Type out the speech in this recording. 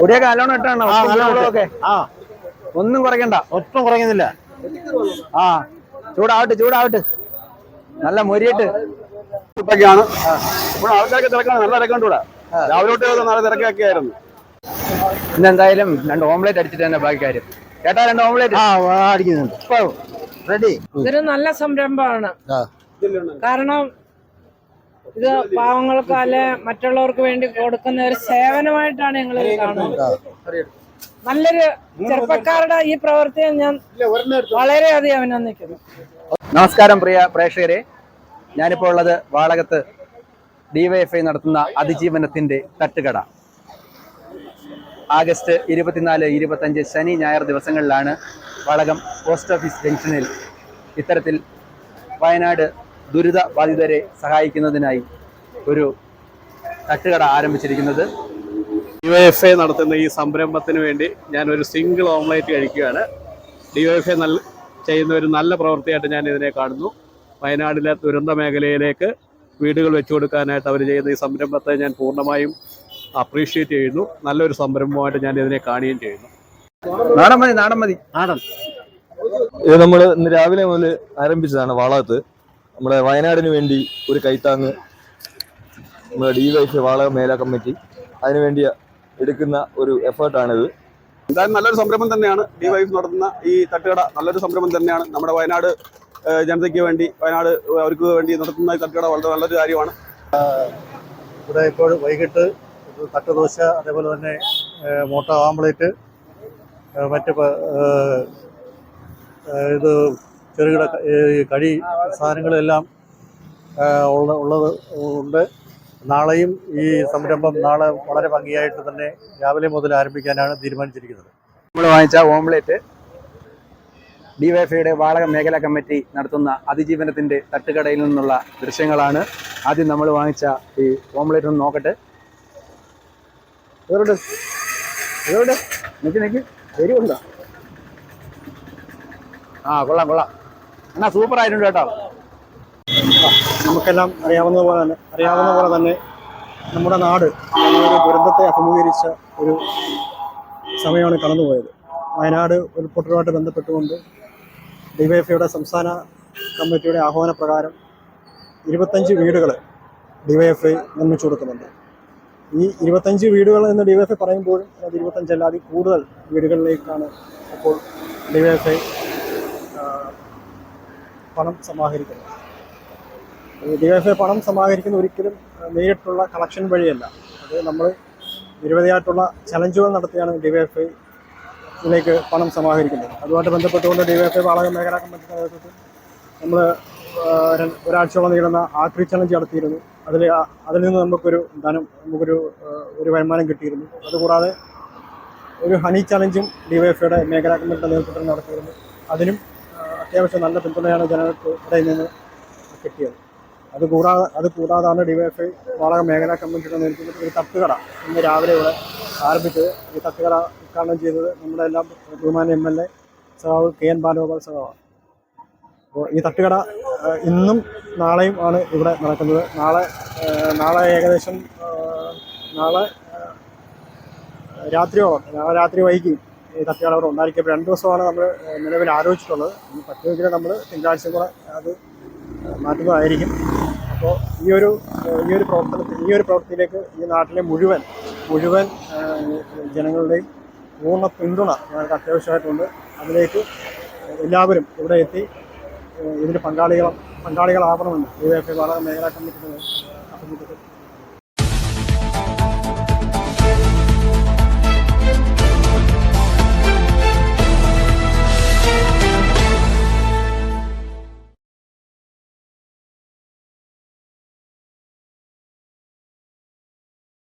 പൊടിയൊക്കെ കാലോണം ഇട്ടാണോ? ആ, ഒക്കെ ആ. ഒന്നും കുറയ്ക്കണ്ട. ഒട്ടും കുറയ്ക്കുന്നില്ല. ആ. ചൂടാവട്ടെ ചൂടാവട്ടെ. നല്ല മൊരിയിട്ട്. ഇപ്പൊക്കെയാണ് ഇവിടെ ആൾക്കാർക്ക് തിരക്കാണ്. നല്ല തിരക്കുണ്ട് ഇവിടെ. രാവിലെ തൊട്ട് നല്ല തിരക്കൊക്കെ ആയിരുന്നു ഇന്ന് എന്തായാലും രണ്ട് ഓംലേറ്റ് അടിച്ചിട്ട് തന്നെ ബാക്കി കാര്യം. കേട്ടാ രണ്ട് ഓംലേറ്റ്? ആ അടിക്കുന്നുണ്ട്. റെഡി. ഇതൊരു നല്ല സംരംഭമാണ്. ആ. കാരണം ഇത് പാവങ്ങൾക്ക് അല്ലെ മറ്റുള്ളവർക്ക് വേണ്ടി കൊടുക്കുന്ന ഒരു സേവനമായിട്ടാണ് ഞങ്ങൾ കാണുന്നത്. നല്ലൊരു ചെറുപ്പക്കാരുടെ ഈ പ്രവൃത്തിയെ ഞാൻ വളരെയധികം അഭിനന്ദിക്കുന്നു. നമസ്കാരം പ്രിയ പ്രേക്ഷകരെ. ഞാനിപ്പോൾ ഉള്ളത് വാളകത്ത് ഡിവൈഎഫ്ഐ നടത്തുന്ന അതിജീവനത്തിന്റെ തട്ടുകട. ആഗസ്റ്റ് ഇരുപത്തിനാല് ഇരുപത്തഞ്ച് ശനി ഞായർ ദിവസങ്ങളിലാണ് വളകം പോസ്റ്റ് ഓഫീസ് ജംഗ്ഷനിൽ ഇത്തരത്തിൽ വയനാട് ദുരിത ബാധിതരെ സഹായിക്കുന്നതിനായി ഒരു തട്ടുകട ആരംഭിച്ചിരിക്കുന്നത്. ഡിവൈഎഫ്ഐ നടത്തുന്ന ഈ സംരംഭത്തിന് വേണ്ടി ഞാൻ ഒരു സിംഗിൾ ഓംലേറ്റ് കഴിക്കുകയാണ്. ഡിവൈഎഫ്ഐ നല്ല ചെയ്യുന്ന ഒരു നല്ല പ്രവൃത്തിയായിട്ട് ഞാൻ ഇതിനെ കാണുന്നു. വയനാടിലെ ദുരന്ത മേഖലയിലേക്ക് വീടുകൾ വെച്ചു കൊടുക്കാനായിട്ട് അവർ ചെയ്യുന്ന ഈ സംരംഭത്തെ ഞാൻ പൂർണമായും അപ്രീഷിയേറ്റ് ചെയ്യുന്നു. നല്ലൊരു സംരംഭമായിട്ട് ഞാൻ ഇതിനെ കാണുകയും ചെയ്യുന്നു. നാടൻ മതി നാടൻ മതി. നാടൻ ഇത് നമ്മൾ ഇന്ന് രാവിലെ മുതൽ ആരംഭിച്ചതാണ് വാളകത്ത് നമ്മുടെ വയനാടിന് വേണ്ടി ഒരു കൈത്താങ്ങ് നമ്മുടെ ഡി വൈഫ് വാളക മേല കമ്മിറ്റി അതിനുവേണ്ടി എടുക്കുന്ന ഒരു എഫേർട്ടാണിത് എന്തായാലും നല്ലൊരു സംരംഭം തന്നെയാണ് ഡി വൈഫ് നടത്തുന്ന ഈ തട്ടുകട. നല്ലൊരു സംരംഭം തന്നെയാണ് നമ്മുടെ വയനാട് ജനതയ്ക്ക് വേണ്ടി വയനാട് അവർക്ക് വേണ്ടി നടത്തുന്ന ഈ തട്ടുകട വളരെ നല്ലൊരു കാര്യമാണ്. ഇവിടെ ഇപ്പോൾ വൈകിട്ട് തട്ടുദോശ അതേപോലെ തന്നെ മോട്ട ആംപ്ലേറ്റ് മറ്റ് ഇത് ചെറുകിട കടി സാധനങ്ങളെല്ലാം ഉള്ള ഉള്ളത് ഉണ്ട്. നാളെയും ഈ സംരംഭം നാളെ വളരെ ഭംഗിയായിട്ട് തന്നെ രാവിലെ മുതൽ ആരംഭിക്കാനാണ് തീരുമാനിച്ചിരിക്കുന്നത്. നമ്മൾ വാങ്ങിച്ച ഓംലേറ്റ് ഡിവൈഫൈയുടെ വാടക മേഖലാ കമ്മിറ്റി നടത്തുന്ന അതിജീവനത്തിന്റെ തട്ടുകടയിൽ നിന്നുള്ള ദൃശ്യങ്ങളാണ്. ആദ്യം നമ്മൾ വാങ്ങിച്ച ഈ ഓംലേറ്റ് ഒന്ന് നോക്കട്ടെ. ഇവരോട് ഇവരോട് നിക്ക് നിക്ക്. എരിവുണ്ടോ? ആ കൊള്ളാം കൊള്ളാം. എന്നാ സൂപ്പർ ആയിട്ടുണ്ട് കേട്ടോ. നമുക്കെല്ലാം അറിയാവുന്ന പോലെ തന്നെ അറിയാവുന്ന പോലെ തന്നെ നമ്മുടെ നാട് ഒരു ദുരന്തത്തെ അഭിമുഖീകരിച്ച ഒരു സമയമാണ് കടന്നുപോയത്. വയനാട് ഉരുൾപൊട്ടലുമായിട്ട് ബന്ധപ്പെട്ടുകൊണ്ട് ഡിവൈഎഫ്ഐയുടെ സംസ്ഥാന കമ്മിറ്റിയുടെ ആഹ്വാന പ്രകാരം ഇരുപത്തഞ്ച് വീടുകൾ ഡിവൈഎഫ്ഐ നിർമ്മിച്ചു കൊടുക്കുന്നുണ്ട്. ഈ ഇരുപത്തഞ്ച് വീടുകൾ എന്ന് ഡിവൈഎഫ്ഐ പറയുമ്പോഴും അത് ഇരുപത്തഞ്ചല്ലാതെ കൂടുതൽ വീടുകളിലേക്കാണ് അപ്പോൾ ഡിവൈഎഫ്ഐ പണം സമാഹരിക്കുന്നത് ഡിവൈഎഫ്ഐ പണം സമാഹരിക്കുന്ന ഒരിക്കലും നേരിട്ടുള്ള കളക്ഷൻ വഴിയല്ല. അത് നമ്മൾ നിരവധിയായിട്ടുള്ള ചലഞ്ചുകൾ നടത്തിയാണ് ഡിവൈഎഫ്ഐ ഇതിലേക്ക് പണം സമാഹരിക്കുന്നത്. അതുമായിട്ട് ബന്ധപ്പെട്ടുകൊണ്ട് ഡിവൈഎഫ്ഐ വാളക മേഖലാ കമ്മിറ്റി നേതൃത്വത്തിൽ നമ്മൾ ഒരാഴ്ചയോളം നീളുന്ന ആക്രി ചലഞ്ച് നടത്തിയിരുന്നു. അതിൽ അതിൽ നിന്ന് നമുക്കൊരു ധനം നമുക്കൊരു ഒരു വരുമാനം കിട്ടിയിരുന്നു. അതുകൂടാതെ ഒരു ഹണി ചലഞ്ചും ഡിവൈഎഫ്ഐയുടെ മേഖലാ കമ്മിറ്റിയുടെ നേതൃത്വത്തിൽ നടത്തിയിരുന്നു. അതിനും അത്യാവശ്യം നല്ല പിന്തുണയാണ് ജനങ്ങൾക്ക് ഇവിടെ നിന്ന് കിട്ടിയത്. അത് കൂടാതെ അത് കൂടാതാണ് ഡിവൈഎഫ്ഐ വാടക മേഖലാ കമ്മിറ്റിയുടെ നേതൃത്വത്തിൽ ഒരു തട്ടുകട. ഇന്ന് രാവിലെ ഇവിടെ ആരംഭിച്ചത്. ഈ തട്ടുകട ഉദ്ഘാടനം ചെയ്തത് നമ്മുടെ എല്ലാം ബഹുമാന എം എൽ എ സഹാവ് കെ എൻ ബാലഗോപാൽ സഹാവാണ് അപ്പോൾ ഈ തട്ടുകട ഇന്നും നാളെയും ആണ് ഇവിടെ നടക്കുന്നത്. നാളെ നാളെ ഏകദേശം നാളെ രാത്രിയോ രാത്രിയോളം നാളെ രാത്രി വൈകി. ഈ ഉണ്ടായിരിക്കും അപ്പോൾ രണ്ട് ദിവസമാണ് നമ്മൾ നിലവിൽ ആലോചിച്ചിട്ടുള്ളത്. ഇനി പറ്റുമെങ്കിൽ നമ്മൾ തിങ്കളാഴ്ച കൂടെ അത് മാറ്റുന്നതായിരിക്കും. അപ്പോൾ ഈ ഒരു ഈ ഒരു പ്രവർത്തനത്തിൽ ഈ ഒരു പ്രവർത്തിയിലേക്ക് ഈ നാട്ടിലെ മുഴുവൻ മുഴുവൻ ജനങ്ങളുടെയും പൂർണ പിന്തുണ ഞങ്ങൾക്ക് അത്യാവശ്യമായിട്ടുണ്ട്. അതിലേക്ക് എല്ലാവരും ഇവിടെ എത്തി ഇതിന് പങ്കാളികൾ പങ്കാളികളാവണമെന്ന് വൈ എഫ് ഐ മേഖലാ കമ്മിറ്റി അഭിമുഖത്തിൽ